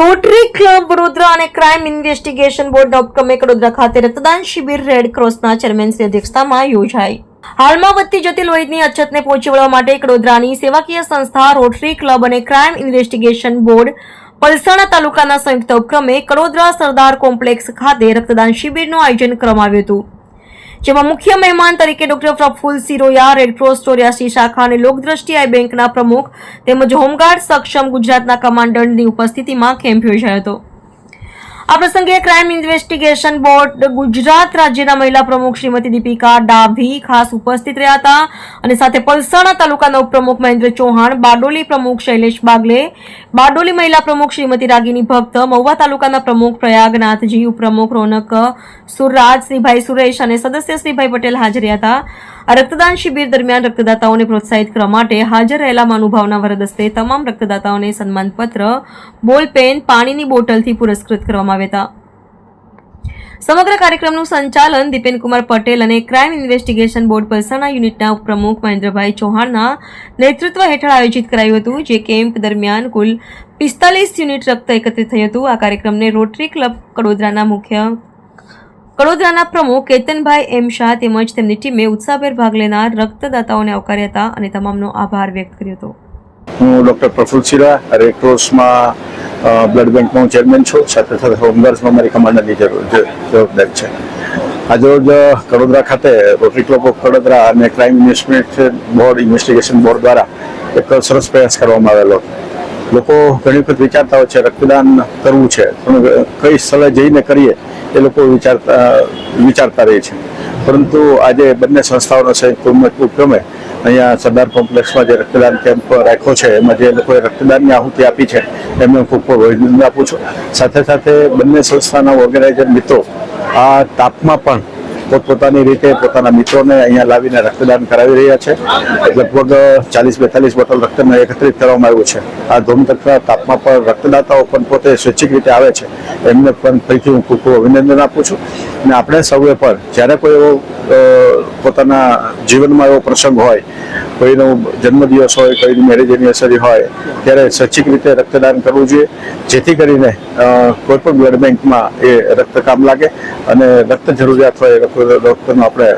Rotary club Vadodara અને crime investigation બોર્ડના ઉપક્રમે વડોદરા ખાતે રક્તદાન શિબિર રેડ ક્રોસના ચેરમેનની અધ્યક્ષતામાં યોજાઈ. હાલમાં વધતી જતી લોહીની અછતને પહોંચી વળવા માટે વડોદરાની સેવાકીય સંસ્થા રોટરી ક્લબ અને ક્રાઇમ ઇન્વેસ્ટિગેશન બોર્ડ પલસાણા તાલુકાના સંયુક્ત ઉપક્રમે કડોદરા સરદાર કોમ્પ્લેક્સ ખાતે રક્તદાન શિબિરનું આયોજન કરવામાં આવ્યું હતું. જેમાં મુખ્ય મહેમાન તરીકે ડોક્ટર પ્રફુલ સિરોયા રેડક્રોસ ચોર્યાસી શાખા અને લોકદ્રષ્ટિ આઈ બેંકના પ્રમુખ તેમજ હોમગાર્ડ સક્ષમ ગુજરાતના કમાન્ડન્ટની ઉપસ્થિતિમાં કેમ્પ યોજાયો હતો. આ પ્રસંગે ક્રાઇમ ઇન્વેસ્ટિગેશન બોર્ડ ગુજરાત રાજ્યના મહિલા પ્રમુખ શ્રીમતી દીપિકા ડાભી ખાસ ઉપસ્થિત રહ્યા હતા અને સાથે પલસાણા તાલુકાના ઉપપ્રમુખ મહેન્દ્ર ચૌહાણ, બારડોલી પ્રમુખ શૈલેષ બાગલે, બારડોલી મહિલા પ્રમુખ શ્રીમતી રાગીની ભક્ત, મહુવા તાલુકાના પ્રમુખ પ્રયાગનાથજી, ઉપપ્રમુખ રોનક સુરરાજ શ્રીભાઈ સુરેશ અને સદસ્ય શ્રીભાઈ પટેલ હાજર હતા. આ રક્તદાન શિબિર દરમિયાન રક્તદાતાઓને પ્રોત્સાહિત કરવા માટે હાજર રહેલા મહાનુભાવના વરદસ્તે તમામ રક્તદાતાઓને સન્માનપત્ર બોલપેન પાણીની બોટલથી પુરસ્કૃત કરવામાં આવ્યા હતા. સમગ્ર કાર્યક્રમનું સંચાલન દીપેનકુમાર પટેલ અને ક્રાઇમ ઇન્વેસ્ટિગેશન બોર્ડ પલસાણા યુનિટના ઉપપ્રમુખ મહેન્દ્રભાઈ ચૌહાણના નેતૃત્વ હેઠળ આયોજિત કરાયું હતું, જે કેમ્પ દરમિયાન કુલ પિસ્તાલીસ યુનિટ રક્ત એકત્રિત થયું હતું. આ કાર્યક્રમને રોટરી ક્લબ કડોદરાના મુખ્ય કડોદરાના પ્રમુખ કેતનભાઈ એમ શાહ તેમજ તેમની ટીમે ઉત્સાહભેર ભાગ લેનાર રક્તદાતાઓને આવકાર્યા હતા અને તમામનો આભાર વ્યક્ત કર્યો હતો. હું ડૉક્ટર પ્રફુલ સિરા રેડક્રોસમાં બ્લડ હું ચેરમેન છું. સાથે સાથે હોમગાર્ડ્સમાં મારી કમાન્ડરની જવાબદારી છે. આજરોજ કડોદરા ખાતે રોટરી ક્લબ ઓફ કડોદરા અને Crime Investigation Board Investigation Board દ્વારા એક સરસ પ્રયાસ કરવામાં આવેલો. લોકો ઘણી વખત વિચારતા હોય છે, રક્તદાન કરવું છે. પણ કઈ સ્થળે જઈને કરીએ, એ લોકો વિચારતા વિચારતા રહે છે. પરંતુ આજે બંને સંસ્થાઓનો સંયુક્ત ઉપક્રમે અહીંયા સરદાર કોમ્પ્લેક્સમાં જે રક્તદાન કેમ્પ રાખ્યો છે, એમાં જે લોકોએ રક્તદાનની આહુતિ આપી છે, એમને ખૂબ ખૂબ અભિનંદન આપું છું. સાથે સાથે બંને સંસ્થાના ઓર્ગેનાઇઝર મિત્રો, આ તાપમાં પણ પોતપોતાની રીતે પોતાના મિત્રોને અહીંયા લાવીને રક્તદાન કરાવી રહ્યા છે. લગભગ ચાલીસ બેતાલીસ બોટલ રક્તને એકત્રિત કરવામાં આવ્યું છે. આ ધૂમધકતા તાપમાં પણ રક્તદાતાઓ પણ પોતે સ્વૈચ્છિક રીતે આવે છે. એમને પણ ફરીથી હું ખૂબ ખૂબ અભિનંદન આપું છું. અને આપણે સૌએ પણ જ્યારે કોઈ એવો પોતાના જીવનમાં એવો પ્રસંગ હોય કોઈનો જન્મદિવસ હોય કોઈની મેરેજ એનિવર્સરી હોય ત્યારે સ્વૈચ્છિક રીતે રક્તદાન કરવું જોઈએ. જેથી કરીને અ, કોઈ પણ બ્લડ બેંકમાં એ રક્ત કામ લાગે અને રક્ત જરૂરિયાત હોય રક્તનો આપણે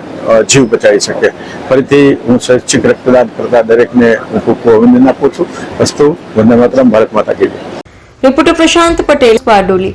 જીવ બચાવી શકીએ ફરીથી હું સ્વૈચ્છિક રક્તદાન કરતા દરેકને હું ખૂબ ખૂબ અભિનંદન આપું છું. અસ્તુ વંદે માતરમ ભારત માતા કીધું. રિપોર્ટર પ્રશાંત પટેલ બારડોલી